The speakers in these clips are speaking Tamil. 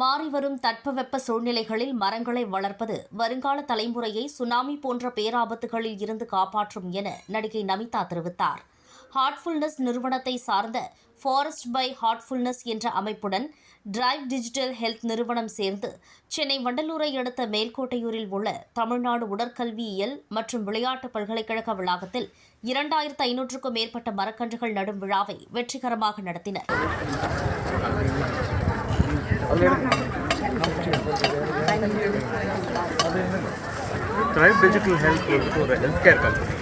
மாறிவரும் தட்பவெப்ப சூழ்நிலைகளில் மரங்களை வளர்ப்பது வருங்கால தலைமுறையை சுனாமி போன்ற பேராபத்துகளில் இருந்து காப்பாற்றும் என நடிகை நமிதா தெரிவித்தார். ஹார்ட்ஃபுல்னஸ் நிறுவனத்தை சார்ந்த ஃபாரஸ்ட் பை ஹார்ட்ஃபுல்னஸ் என்ற அமைப்புடன் டிரைவ் டிஜிட்டல் ஹெல்த் நிறுவனம் சேர்ந்து சென்னை வண்டலூரை அடுத்த மேல்கோட்டையூரில் உள்ள தமிழ்நாடு உடற்கல்வியியல் மற்றும் விளையாட்டு பல்கலைக்கழக வளாகத்தில் இரண்டாயிரத்து ஐநூற்றுக்கும் மேற்பட்ட மரக்கன்றுகள் நடும் விழாவை வெற்றிகரமாக நடத்தினர். Thrive Digital Health ஒரு healthcare company.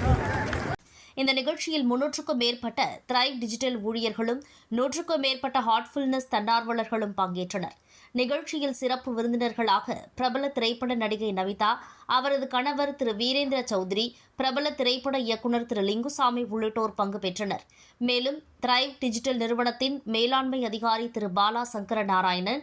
இந்த நிகழ்ச்சியில் முன்னூற்றுக்கும் மேற்பட்ட த்ரைவ் டிஜிட்டல் ஊழியர்களும் நூற்றுக்கும் மேற்பட்ட ஹார்ட்ஃபுல்னஸ் தன்னார்வலர்களும் பங்கேற்றனர் நிகழ்ச்சியில் சிறப்பு விருந்தினர்களாக பிரபல திரைப்பட நடிகை நவிதா அவரது கணவர் திரு வீரேந்திர சௌத்ரி பிரபல திரைப்பட இயக்குநர் திரு லிங்குசாமி உள்ளிட்டோர் பங்கு பெற்றனர் மேலும் த்ரைவ் டிஜிட்டல் நிறுவனத்தின் மேலாண்மை அதிகாரி திரு பாலா சங்கர நாராயணன்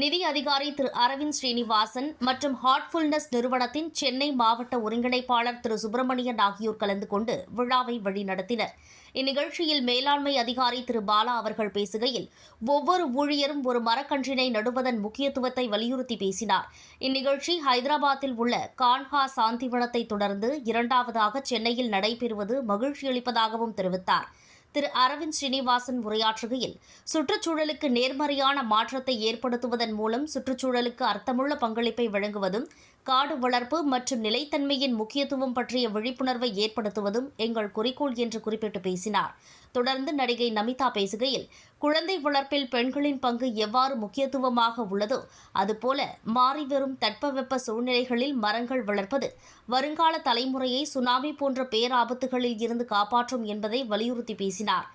நிதி அதிகாரி திரு அரவிந்த் ஸ்ரீனிவாசன் மற்றும் ஹார்ட்ஃபுல்னஸ் நிறுவனத்தின் சென்னை மாவட்ட ஒருங்கிணைப்பாளர் திரு சுப்பிரமணியன் ஆகியோர் கலந்து கொண்டு விழாவை வழிநடத்தினர். இந்நிகழ்ச்சியில் மேலாண்மை அதிகாரி திரு பாலா அவர்கள் பேசுகையில் ஒவ்வொரு ஊழியரும் ஒரு மரக்கன்றினை நடுவதன் முக்கியத்துவத்தை வலியுறுத்தி பேசினார். இந்நிகழ்ச்சி ஹைதராபாத்தில் உள்ள கான்ஹா சாந்திவனத்தை தொடர்ந்து இரண்டாவதாக சென்னையில் நடைபெறுவது மகிழ்ச்சியளிப்பதாகவும் தெரிவித்தார். திரு அரவிந்த் ஸ்ரீனிவாசன் உரையாற்றுகையில் சுற்றுச்சூழலுக்கு நேர்மறையான மாற்றத்தை ஏற்படுத்துவதன் மூலம் சுற்றுச்சூழலுக்கு அர்த்தமுள்ள பங்களிப்பை வழங்குவதும் காடு வளர்ப்பு மற்றும் நிலைத்தன்மையின் முக்கியத்துவம் பற்றிய விழிப்புணர்வை ஏற்படுத்துவதும் எங்கள் குறிக்கோள் என்று குறிப்பிட்டு பேசினார். தொடர்ந்து நடிகை நமிதா பேசுகையில் குழந்தை வளர்ப்பில் பெண்களின் பங்கு எவ்வாறு முக்கியத்துவமாக உள்ளதோ அதுபோல மாறிவரும் தட்பவெப்ப சூழ்நிலைகளில் மரங்கள் வளர்ப்பது வருங்கால தலைமுறையை சுனாமி போன்ற பேராபத்துகளில் இருந்து காப்பாற்றும் என்பதை வலியுறுத்தி பேசினார்.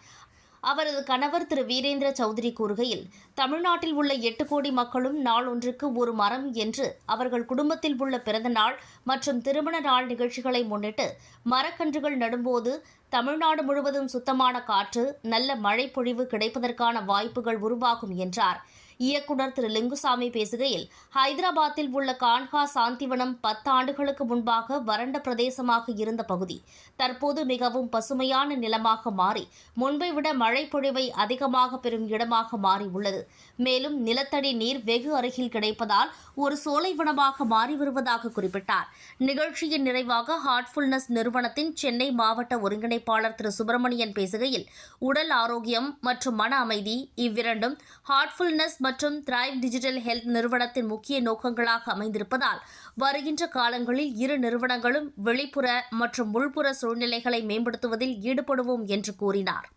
அவரது கணவர் திரு வீரேந்திர சௌத்ரி கூறுகையில் தமிழ்நாட்டில் உள்ள எட்டு கோடி மக்களும் நாள் ஒன்றுக்கு ஒரு மரம் என்று அவர்கள் குடும்பத்தில் உள்ள பிறந்த நாள் மற்றும் திருமண நாள் நிகழ்ச்சிகளை முன்னிட்டு மரக்கன்றுகள் நடும்போது தமிழ்நாடு முழுவதும் சுத்தமான காற்று நல்ல மழை பொழிவு கிடைப்பதற்கான வாய்ப்புகள் உருவாகும் என்றார். இயக்குனர் திரு லிங்குசாமி பேசுகையில் ஹைதராபாத்தில் உள்ள கான்ஹா சாந்திவனம் பத்து ஆண்டுகளுக்கு முன்பாக வறண்ட பிரதேசமாக இருந்த பகுதி தற்போது மிகவும் பசுமையான நிலமாக மாறி முன்பை விட மழை பொழிவை அதிகமாக பெறும் இடமாக மாறியுள்ளது மேலும் நிலத்தடி நீர் வெகு அருகில் கிடைப்பதால் ஒரு சோலைவனமாக மாறி வருவதாக குறிப்பிட்டார். நிகழ்ச்சியின் நிறைவாக ஹார்ட்ஃபுல்னஸ் நிறுவனத்தின் சென்னை மாவட்ட ஒருங்கிணைப்பாளர் திரு சுப்பிரமணியன் பேசுகையில் உடல் ஆரோக்கியம் மற்றும் மன அமைதி இவ்விரண்டும் ஹார்ட்ஃபுல்னஸ் மற்றும் த்ரைவ் டிஜிட்டல் ஹெல்த் நிறுவனத்தின் முக்கிய நோக்கங்களாக அமைந்திருப்பதால் வருகின்ற காலங்களில் இரு நிறுவனங்களும் வெளிப்புற மற்றும் உள்புற சூழ்நிலைகளை மேம்படுத்துவதில் ஈடுபடுவோம் என்று கூறினார்.